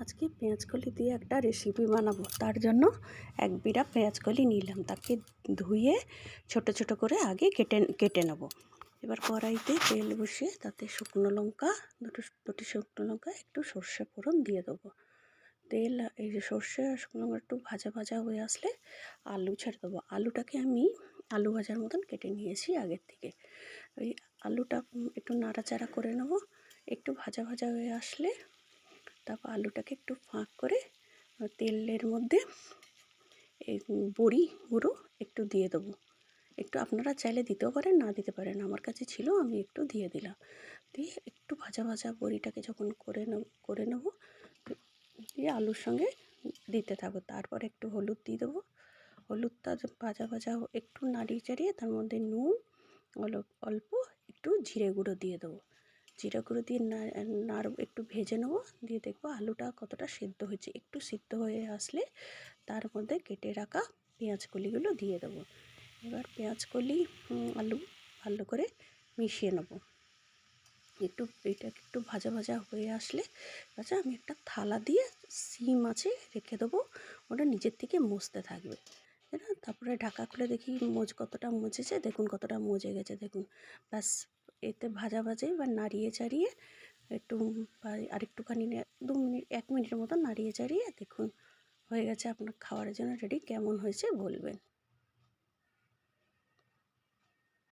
আজকে পেঁয়াজকলি দিয়ে একটা রেসিপি বানাবো। তার জন্য এক বিড়া পেঁয়াজকলি নিলাম। তাকে ধুয়ে ছোট ছোট করে আগে কেটে কেটে নেব। এবার কড়াইতে তেল বসিয়ে তাতে শুকনো লঙ্কা, দুটো, দুটি শুকনো লঙ্কা, একটু সর্ষে ফোড়ন দিয়ে দেবো। তেল, এই যে সর্ষে আর শুকনো লঙ্কা একটু ভাজা ভাজা হয়ে আসলে আলু ছেড়ে দেবো। আলুটাকে আমি আলু ভাজার মতন কেটে নিয়েছি আগের থেকে। ওই আলুটা একটু নাড়াচাড়া করে নেব। একটু ভাজা ভাজা হয়ে আসলে তারপর আলুটাকে একটু ফাঁক করে তেলের মধ্যে বড়ি, গুঁড়ো একটু দিয়ে দেবো। একটু আপনারা চাইলে দিতেও পারেন, না দিতে পারেন। আমার কাছে ছিল, আমি একটু দিয়ে দিলাম। দিয়ে একটু ভাজা ভাজা বড়িটাকে যখন করে নেব করে নেব, দিয়ে আলুর সঙ্গে দিতে থাকব। তারপর একটু হলুদ দিয়ে দেবো। হলুদটা ভাজা ভাজা একটু নাড়িয়ে চাড়িয়ে তার মধ্যে নুন অল্প একটু জিরে গুঁড়ো দিয়ে দেবো। জিরা গুঁড়ো দিয়ে নাড়, একটু ভেজে নেব। দিয়ে দেখব আলুটা কতটা সেদ্ধ হয়েছে। একটু সিদ্ধ হয়ে আসলে তার মধ্যে কেটে রাখা পেঁয়াজ কলিগুলো দিয়ে দেবো। এবার পেঁয়াজ কলি আলু ভালো করে মিশিয়ে নেব। একটু, এটা একটু ভাজা ভাজা হয়ে আসলে আচ্ছা আমি একটা থালা দিয়ে সিম আছে রেখে দেবো। ওটা নিজের থেকে মজতে থাকবে। তারপরে ঢাকা খুলে দেখি মোজ কতটা মজেছে। দেখুন কতটা মজে গেছে, দেখুন। ব্যাস এতে ভাজা ভাজাই বা নাড়িয়ে চাড়িয়ে একটু আরেকটুখানি দু মিনিট, এক মিনিটের মতো নাড়িয়ে চাড়িয়ে দেখুন হয়ে গেছে, আপনার খাওয়ার জন্য রেডি কেমন হয়েছে বলবেন।